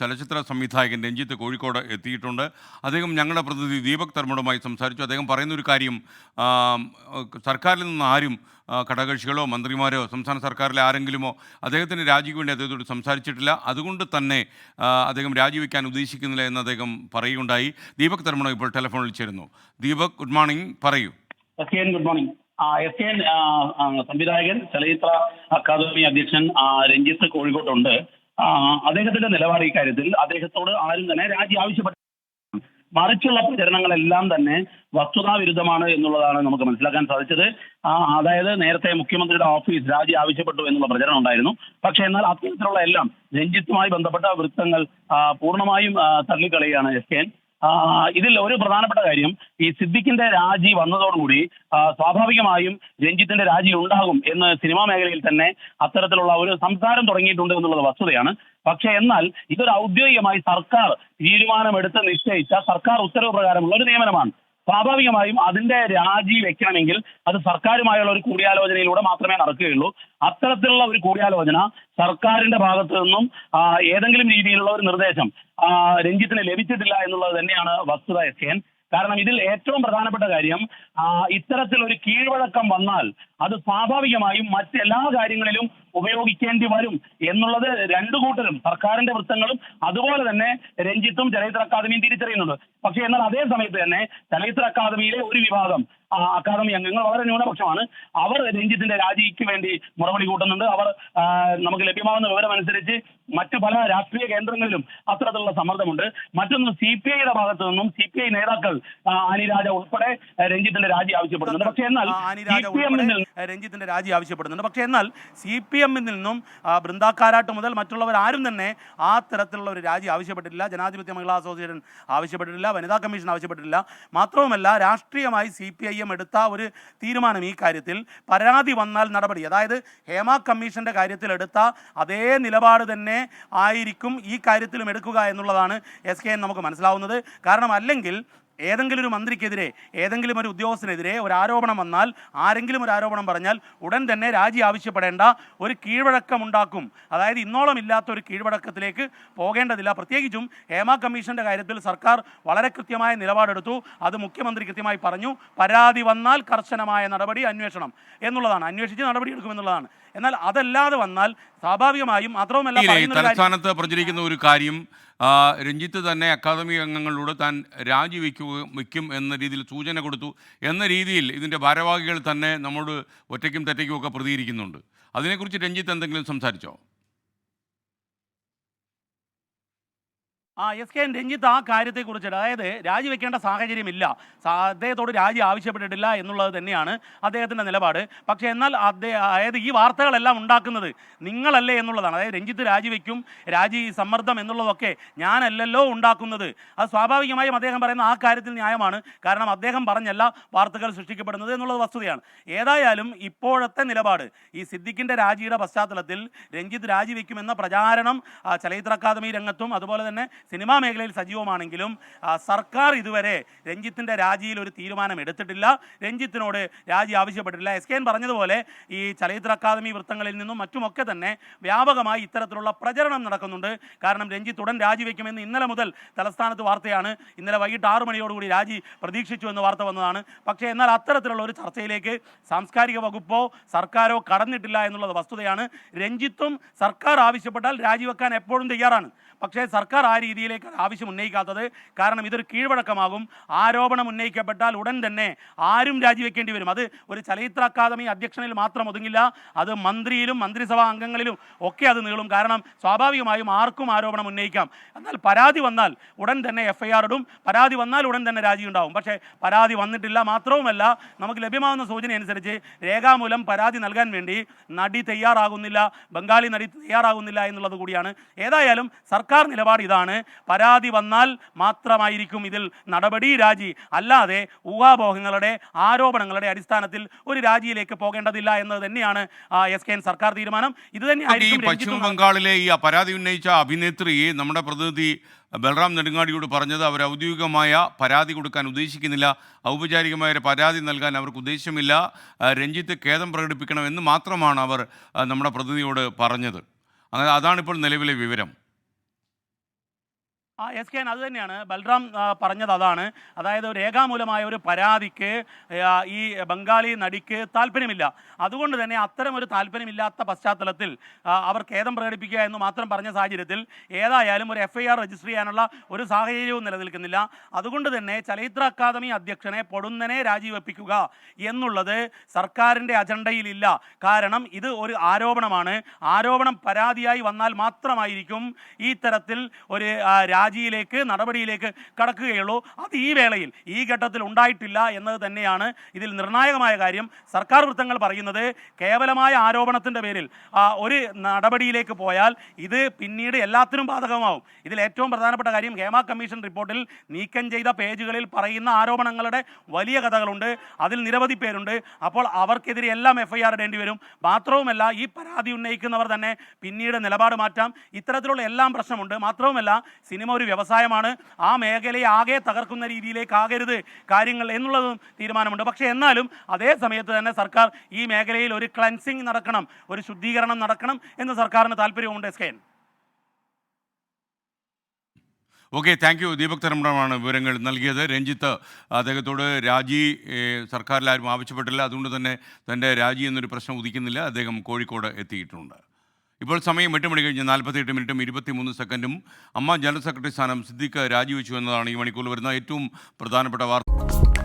ചലച്ചിത്ര സംവിധായകൻ രഞ്ജിത്ത് കോഴിക്കോട് എത്തിയിട്ടുണ്ട്. അദ്ദേഹം ഞങ്ങളുടെ പ്രതിനിധി ദീപക് തർമ്മടുമായി സംസാരിച്ചു. അദ്ദേഹം പറയുന്ന ഒരു കാര്യം സർക്കാരിൽ നിന്ന് ആരും ഘടകകക്ഷികളോ മന്ത്രിമാരോ സംസ്ഥാന സർക്കാരിലെ ആരെങ്കിലുമോ അദ്ദേഹത്തിന്റെ രാജിക്ക് വേണ്ടി അദ്ദേഹത്തോട് സംസാരിച്ചിട്ടില്ല. അതുകൊണ്ട് തന്നെ അദ്ദേഹം രാജിവെക്കാൻ ഉദ്ദേശിക്കുന്നില്ല എന്ന് അദ്ദേഹം പറയുകയുണ്ടായി. ദീപക് തർമ്മണോ ഇപ്പോൾ ടെലിഫോണിൽ ചേരുന്നു. Deepak good morning. പറയൂ. Good morning. എസ് എൻ സംവിധായകൻ ചലച്ചിത്ര അക്കാദമി അധ്യക്ഷൻ രഞ്ജിത്ത് കോഴിക്കോട്ടുണ്ട്. അദ്ദേഹത്തിന്റെ നിലപാട് ഈ കാര്യത്തിൽ അദ്ദേഹത്തോട് ആരും തന്നെ രാജി ആവശ്യപ്പെട്ട മറിച്ചുള്ള പ്രചരണങ്ങളെല്ലാം തന്നെ വസ്തുതാ വിരുദ്ധമാണ് എന്നുള്ളതാണ് നമുക്ക് മനസ്സിലാക്കാൻ സാധിച്ചത്. അതായത് നേരത്തെ മുഖ്യമന്ത്രിയുടെ ഓഫീസ് രാജി ആവശ്യപ്പെട്ടു എന്നുള്ള പ്രചരണം ഉണ്ടായിരുന്നു. പക്ഷെ എന്നാൽ അത്തരത്തിലുള്ള എല്ലാം രഞ്ജിത്തുമായി ബന്ധപ്പെട്ട വൃത്തങ്ങൾ പൂർണമായും തള്ളിക്കളയാണ് എസ് കെ ഇതിൽ ഒരു പ്രധാനപ്പെട്ട കാര്യം ഈ സിദ്ദിഖിന്റെ രാജി വന്നതോടുകൂടി സ്വാഭാവികമായും രഞ്ജിത്തിന്റെ രാജി ഉണ്ടാകും എന്ന് സിനിമാ മേഖലയിൽ തന്നെ അത്തരത്തിലുള്ള ഒരു സംസാരം തുടങ്ങിയിട്ടുണ്ട് എന്നുള്ളത് വസ്തുതയാണ്. പക്ഷേ എന്നാൽ ഇതൊരു ഔദ്യോഗികമായി സർക്കാർ തീരുമാനമെടുത്ത് നിശ്ചയിച്ച സർക്കാർ ഉത്തരവ് പ്രകാരമുള്ള ഒരു നിയമനമാണ്. സ്വാഭാവികമായും അതിന്റെ രാജി വെക്കണമെങ്കിൽ അത് സർക്കാരുമായുള്ള ഒരു കൂടിയാലോചനയിലൂടെ മാത്രമേ നടക്കുകയുള്ളൂ അത്തരത്തിലുള്ള ഒരു കൂടിയാലോചന സർക്കാരിന്റെ ഭാഗത്തു നിന്നും ഏതെങ്കിലും രീതിയിലുള്ള ഒരു നിർദ്ദേശം രഞ്ജിത്തിന് ലഭിച്ചിട്ടില്ല എന്നുള്ളത് തന്നെയാണ് വസ്തുത എസ് കെ. കാരണം ഇതിൽ ഏറ്റവും പ്രധാനപ്പെട്ട കാര്യം ഒരു കീഴ്വഴക്കം വന്നാൽ അത് സ്വാഭാവികമായും മറ്റെല്ലാ കാര്യങ്ങളിലും ഉപയോഗിക്കേണ്ടി വരും എന്നുള്ളത് രണ്ടു കൂട്ടരും സർക്കാരിന്റെ വൃത്തങ്ങളും അതുപോലെ തന്നെ രഞ്ജിത്തും ചലച്ചിത്ര അക്കാദമിയും തിരിച്ചറിയുന്നുണ്ട്. പക്ഷേ എന്നാൽ അതേ സമയത്ത് തന്നെ ചലച്ചിത്ര അക്കാദമിയിലെ ഒരു വിഭാഗം അക്കാദമി അംഗങ്ങൾ വളരെ ന്യൂനപക്ഷമാണ്. അവർ രഞ്ജിത്തിന്റെ രാജിക്ക് വേണ്ടി മുറവിളി കൂട്ടുന്നുണ്ട്. അവർ നമുക്ക് ലഭ്യമാകുന്ന വിവരം അനുസരിച്ച് മറ്റു പല രാഷ്ട്രീയ കേന്ദ്രങ്ങളിലും അത്തരത്തിലുള്ള സമ്മർദ്ദമുണ്ട്. മറ്റൊന്ന് സി പി ഐയുടെ ഭാഗത്തു നിന്നും സി പി ഐ നേതാക്കൾ അനിരാജ ഉൾപ്പെടെ രഞ്ജിത്തിന്റെ രാജി ആവശ്യപ്പെടുന്നുണ്ട്. പക്ഷേ എന്നാൽ രഞ്ജിത്തിന്റെ രാജി ആവശ്യപ്പെടുന്നുണ്ട്. പക്ഷേ എന്നാൽ സി പി എമ്മിൽ നിന്നും ബൃന്ദാക്കാരാട്ട് മുതൽ മറ്റുള്ളവർ ആരും തന്നെ ആ തരത്തിലുള്ള ഒരു രാജി ആവശ്യപ്പെട്ടിട്ടില്ല ജനാധിപത്യ മഹിളാ അസോസിയേഷൻ ആവശ്യപ്പെട്ടിട്ടില്ല വനിതാ കമ്മീഷൻ ആവശ്യപ്പെട്ടിട്ടില്ല. മാത്രവുമല്ല രാഷ്ട്രീയമായി സി പി ഐ എം എടുത്ത ഒരു തീരുമാനം ഈ കാര്യത്തിൽ പരാതി വന്നാൽ നടപടി. അതായത് ഹേമ കമ്മീഷന്റെ കാര്യത്തിൽ എടുത്ത അതേ നിലപാട് തന്നെ ആയിരിക്കും ഈ കാര്യത്തിലും എടുക്കുക എന്നുള്ളതാണ് എസ് കെ നമുക്ക് മനസ്സിലാവുന്നത്. കാരണം അല്ലെങ്കിൽ ഏതെങ്കിലും ഒരു മന്ത്രിക്കെതിരെ ഏതെങ്കിലും ഒരു ഉദ്യോഗസ്ഥനെതിരെ ഒരു ആരോപണം വന്നാൽ ആരെങ്കിലും ഒരു ആരോപണം പറഞ്ഞാൽ ഉടൻ തന്നെ രാജി ആവശ്യപ്പെടേണ്ട ഒരു കീഴ്വഴക്കമുണ്ടാക്കും അതായത് ഇന്നോളം ഇല്ലാത്ത ഒരു കീഴ്വഴക്കത്തിലേക്ക് പോകേണ്ടതില്ല. പ്രത്യേകിച്ചും ഹേമ കമ്മീഷന്റെ കാര്യത്തിൽ സർക്കാർ വളരെ കൃത്യമായ നിലപാടെടുത്തു. അത് മുഖ്യമന്ത്രി കൃത്യമായി പറഞ്ഞു. പരാതി വന്നാൽ കർശനമായ നടപടി അന്വേഷണം എന്നുള്ളതാണ്. അന്വേഷിച്ച് നടപടിയെടുക്കുമെന്നുള്ളതാണ്. എന്നാൽ അതല്ലാതെ വന്നാൽ സ്വാഭാവികമായും മാത്രവുമല്ല തലസ്ഥാനത്ത് പ്രചരിക്കുന്ന ഒരു കാര്യം രഞ്ജിത്ത് തന്നെ അക്കാദമി അംഗങ്ങളോട് താൻ രാജിവെക്കുക വയ്ക്കും എന്ന രീതിയിൽ സൂചന കൊടുത്തു. എന്ന രീതിയിൽ ഇതിന്റെ ഭാരവാഹികൾ തന്നെ നമ്മോട് ഒറ്റയ്ക്കും തെറ്റയ്ക്കും ഒക്കെ പ്രതികരിക്കുന്നുണ്ട്. അതിനെക്കുറിച്ച് രഞ്ജിത്ത് എന്തെങ്കിലും സംസാരിച്ചോ? ആ എസ് കെ എൻ രഞ്ജിത്ത് ആ കാര്യത്തെക്കുറിച്ച് അതായത് രാജിവെക്കേണ്ട സാഹചര്യമില്ല. അദ്ദേഹത്തോട് രാജി ആവശ്യപ്പെട്ടിട്ടില്ല എന്നുള്ളത് തന്നെയാണ് അദ്ദേഹത്തിന്റെ നിലപാട്. പക്ഷേ എന്നാൽ അദ്ദേഹം അതായത് ഈ വാർത്തകളെല്ലാം ഉണ്ടാക്കുന്നത് നിങ്ങളല്ലേ എന്നുള്ളതാണ്. അതായത് രഞ്ജിത്ത് രാജിവെക്കും രാജി സമ്മർദ്ദം എന്നുള്ളതൊക്കെ ഞാനല്ലല്ലോ ഉണ്ടാക്കുന്നത്. അത് സ്വാഭാവികമായും അദ്ദേഹം പറയുന്ന ആ കാര്യത്തിൽ ന്യായമാണ്. കാരണം അദ്ദേഹം പറഞ്ഞല്ല വാർത്തകൾ സൃഷ്ടിക്കപ്പെടുന്നത് എന്നുള്ളത് വസ്തുതയാണ്. ഏതായാലും ഇപ്പോഴത്തെ നിലപാട് ഈ സിദ്ദിഖിന്റെ രാജിയുടെ പശ്ചാത്തലത്തിൽ രഞ്ജിത്ത് രാജിവെക്കുമെന്ന പ്രചാരണം ചലച്ചിത്ര അക്കാദമി രംഗത്തും അതുപോലെ തന്നെ സിനിമാ മേഖലയിൽ സജീവമാണെങ്കിലും സർക്കാർ ഇതുവരെ രഞ്ജിത്തിന്റെ രാജിയിൽ ഒരു തീരുമാനം എടുത്തിട്ടില്ല. രഞ്ജിത്തിനോട് രാജി ആവശ്യപ്പെട്ടിട്ടില്ല. എസ് കെ എൻ പറഞ്ഞതുപോലെ ഈ ചലച്ചിത്ര അക്കാദമി വൃത്തങ്ങളിൽ നിന്നും മറ്റുമൊക്കെ തന്നെ വ്യാപകമായി ഇത്തരത്തിലുള്ള പ്രചരണം നടക്കുന്നുണ്ട്. കാരണം രഞ്ജിത്ത് ഉടൻ രാജിവെക്കുമെന്ന് ഇന്നലെ മുതൽ തലസ്ഥാനത്ത് വാർത്തയാണ്. ഇന്നലെ വൈകിട്ട് ആറ് മണിയോടുകൂടി രാജി പ്രതീക്ഷിച്ചു എന്ന് വാർത്ത വന്നതാണ്. പക്ഷേ എന്നാൽ അത്തരത്തിലുള്ള ഒരു ചർച്ചയിലേക്ക് സാംസ്കാരിക വകുപ്പോ സർക്കാരോ കടന്നിട്ടില്ല എന്നുള്ളത് വസ്തുതയാണ്. രഞ്ജിത്തും സർക്കാർ ആവശ്യപ്പെട്ടാൽ രാജിവെക്കാൻ എപ്പോഴും തയ്യാറാണ്. പക്ഷേ സർക്കാർ ആ രീതിയിലേക്ക് ആവശ്യം ഉന്നയിക്കാത്തത്. കാരണം ഇതൊരു കീഴ്വഴക്കമാകും. ആരോപണം ഉന്നയിക്കപ്പെട്ടാൽ ഉടൻ തന്നെ ആരും രാജിവെക്കേണ്ടി വരും. അത് ഒരു ചലച്ചിത്ര അക്കാദമി അധ്യക്ഷനിൽ മാത്രം ഒതുങ്ങില്ല. അത് മന്ത്രിയിലും മന്ത്രിസഭാ അംഗങ്ങളിലും ഒക്കെ അത് നീളും. കാരണം സ്വാഭാവികമായും ആർക്കും ആരോപണം ഉന്നയിക്കാം. എന്നാൽ പരാതി വന്നാൽ ഉടൻ തന്നെ എഫ് ഇടും. പരാതി വന്നാൽ ഉടൻ തന്നെ രാജിയുണ്ടാവും പക്ഷേ പരാതി വന്നിട്ടില്ല മാത്രവുമല്ല നമുക്ക് ലഭ്യമാകുന്ന സൂചന അനുസരിച്ച് രേഖാമൂലം പരാതി നൽകാൻ വേണ്ടി നടി തയ്യാറാകുന്നില്ല ബംഗാളി നടി തയ്യാറാകുന്നില്ല എന്നുള്ളത് കൂടിയാണ്. ഏതായാലും സർക്കാർ നിലപാട് ഇതാണ്. പരാതി വന്നാൽ മാത്രമായിരിക്കും ഇതിൽ നടപടി രാജി. അല്ലാതെ ഊഹാപോഹങ്ങളുടെ ആരോപണങ്ങളുടെ അടിസ്ഥാനത്തിൽ ഒരു രാജിയിലേക്ക് പോകേണ്ടതില്ല എന്നത് തന്നെയാണ് എസ് കെ എൻ സർക്കാർ തീരുമാനം. ഇത് തന്നെയായിരിക്കും പശ്ചിമ ബംഗാളിലെ ഈ പരാതി ഉന്നയിച്ച അഭിനേത്രി നമ്മുടെ പ്രതിനിധി ബൽറാം നെടുങ്ങാടിയോട് പറഞ്ഞത് അവർ ഔദ്യോഗികമായ പരാതി കൊടുക്കാൻ ഉദ്ദേശിക്കുന്നില്ല. ഔപചാരികമായ ഒരു പരാതി നൽകാൻ അവർക്ക് ഉദ്ദേശമില്ല. രഞ്ജിത്ത് ഖേദം പ്രകടിപ്പിക്കണമെന്ന് മാത്രമാണ് അവർ നമ്മുടെ പ്രതിനിധിയോട് പറഞ്ഞത്. അങ്ങനെ അതാണിപ്പോൾ നിലവിലെ വിവരം. ആ എസ് കെ അത് തന്നെയാണ്. ബൽറാം പറഞ്ഞത് അതാണ്. അതായത് രേഖാമൂലമായ ഒരു പരാതിക്ക് ഈ ബംഗാളി നടിക്ക് താല്പര്യമില്ല. അതുകൊണ്ട് തന്നെ അത്തരം ഒരു താല്പര്യമില്ലാത്ത പശ്ചാത്തലത്തിൽ അവർ ഖേദം പ്രകടിപ്പിക്കുക എന്ന് മാത്രം പറഞ്ഞ സാഹചര്യത്തിൽ ഏതായാലും ഒരു എഫ് ഐ ആർ രജിസ്റ്റർ ചെയ്യാനുള്ള ഒരു സാഹചര്യവും നിലനിൽക്കുന്നില്ല. അതുകൊണ്ട് തന്നെ ചലച്ചിത്ര അക്കാദമി അധ്യക്ഷനെ പൊടുന്നനെ രാജിവെപ്പിക്കുക എന്നുള്ളത് സർക്കാരിന്റെ അജണ്ടയിലില്ല. കാരണം ഇത് ഒരു ആരോപണമാണ്. ആരോപണം പരാതിയായി വന്നാൽ മാത്രമായിരിക്കും ഈ തരത്തിൽ ഒരു രാജിയിലേക്ക് നടപടിയിലേക്ക് കടക്കുകയുള്ളൂ. അത് ഈ വേളയിൽ ഈ ഘട്ടത്തിൽ ഉണ്ടായിട്ടില്ല എന്നത് തന്നെയാണ് ഇതിൽ നിർണായകമായ കാര്യം. സർക്കാർ വൃത്തങ്ങൾ പറയുന്നത് കേവലമായ ആരോപണത്തിന്റെ പേരിൽ ഒരു നടപടിയിലേക്ക് പോയാൽ ഇത് പിന്നീട് എല്ലാത്തിനും ബാധകമാവും. ഇതിൽ ഏറ്റവും പ്രധാനപ്പെട്ട കാര്യം ഹേമ കമ്മീഷൻ റിപ്പോർട്ടിൽ നീക്കം ചെയ്ത പേജുകളിൽ പറയുന്ന ആരോപണങ്ങളുടെ വലിയ കഥകളുണ്ട്. അതിൽ നിരവധി പേരുണ്ട്. അപ്പോൾ അവർക്കെതിരെ എല്ലാം എഫ് ഐ ആർ ഇടേണ്ടി വരും. മാത്രവുമല്ല ഈ പരാതി ഉന്നയിക്കുന്നവർ തന്നെ പിന്നീട് നിലപാട് മാറ്റാം. ഇത്തരത്തിലുള്ള എല്ലാം പ്രശ്നമുണ്ട്. മാത്രവുമല്ല സിനിമ ഒരു വ്യവസായമാണ്. ആ മേഖലയെ ആകെ തകർക്കുന്ന രീതിയിലേക്കാകരുത് കാര്യങ്ങൾ എന്നുള്ളതും തീരുമാനമുണ്ട്. പക്ഷേ എന്നാലും അതേ സമയത്ത് തന്നെ സർക്കാർ ഈ മേഖലയിൽ ഒരു ക്ലൻസിങ് നടക്കണം ഒരു ശുദ്ധീകരണം നടക്കണം എന്ന് സർക്കാരിന് താല്പര്യമുണ്ട് S K okay thank you Deepak തരമ്പടമാണ് വിവരങ്ങൾ നൽകിയത്. രഞ്ജിത്ത് അദ്ദേഹത്തോട് രാജി സർക്കാരിലാരും ആവശ്യപ്പെട്ടില്ല. അതുകൊണ്ട് തന്നെ തന്റെ രാജി എന്നൊരു പ്രശ്നം ഉദിക്കുന്നില്ല. അദ്ദേഹം കോഴിക്കോട് എത്തിയിട്ടുണ്ട്. ഇപ്പോൾ സമയം എട്ട് മണി കഴിഞ്ഞ് നാൽപ്പത്തിയെട്ട് മിനിറ്റും ഇരുപത്തിമൂന്ന് സെക്കൻഡും. അമ്മ ജനറൽ സെക്രട്ടറി സ്ഥാനം സിദ്ദിഖ് രാജിവെച്ചു എന്നതാണ് ഈ മണിക്കൂറിൽ വരുന്ന ഏറ്റവും പ്രധാനപ്പെട്ട വാർത്ത.